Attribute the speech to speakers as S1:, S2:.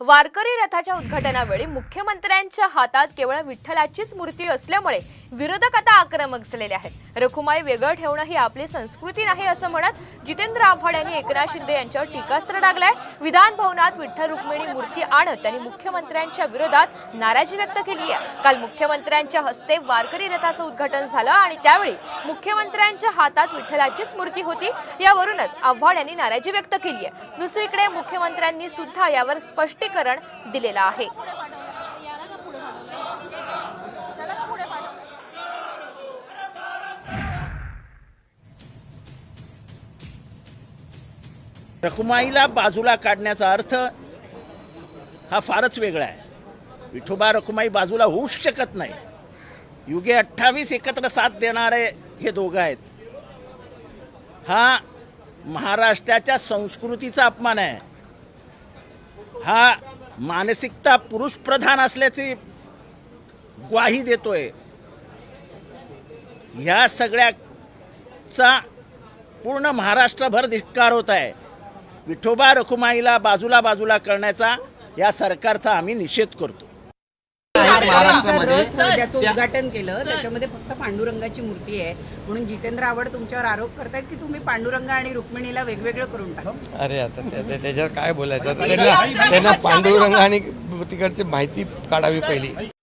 S1: वारकरी रथाच्या उद्घाटनावेळी मुख्यमंत्र्यांच्या हातात केवळ विठ्ठलाचीच मूर्ती असल्यामुळे विरोधक आता आक्रमक झालेले आहेत. रखुमाई वेगळं ठेवणं ही आपली संस्कृती नाही असं म्हणत जितेंद्र आव्हाड यांनी एकनाथ शिंदे यांच्यावर टीकास्त्र टाकलाय विधान भवनात विठ्ठल रुक्मिणी मूर्ती आणत त्यांनी मुख्यमंत्र्यांच्या विरोधात नाराजी व्यक्त केली आहे काल मुख्यमंत्र्यांच्या हस्ते वारकरी रथाचं उद्घाटन झालं आणि त्यावेळी मुख्यमंत्र्यांच्या हातात विठ्ठलाचीच मूर्ती होती. यावरूनच आव्हाड यांनी नाराजी व्यक्त केली आहे दुसरीकडे मुख्यमंत्र्यांनी सुद्धा यावर स्पष्टीकरण दिलेलं आहे.
S2: रखुमाईला बाजूला काढण्याचा अर्थ हा फारच वेगळा आहे. विठोबा रखुमाई बाजूला होऊच शकत नाही. युगे अठ्ठावीस एकत्र साथ देणारे हे दोघं आहेत. हा महाराष्ट्राच्या संस्कृतीचा अपमान आहे. हा मानसिकता पुरुष प्रधान असल्याची ग्वाही देतोय. ह्या सगळ्याचा पूर्ण महाराष्ट्रभर धिक्कार होत आहे विठोबा रखुमाईला बाजूला बाजूला करण्याचा या सरकारचा आम्ही निषेध करतो.
S3: महाराष्ट्रामध्ये ज्याचं उद्घाटन केलं. त्याच्यामध्ये फक्त पांडुरंगाची मूर्ती आहे. म्हणून जितेंद्र आव्हाड तुमच्यावर आरोप करतायत की तुम्ही पांडुरंग आणि रुक्मिणीला वेगवेगळं करून टाका
S4: अरे आता त्या- त्या- त्याच्यावर काय बोलायचं? आता त्यांना त्यांना पांडुरंग आणि तिकडची माहिती काढावी पहिली.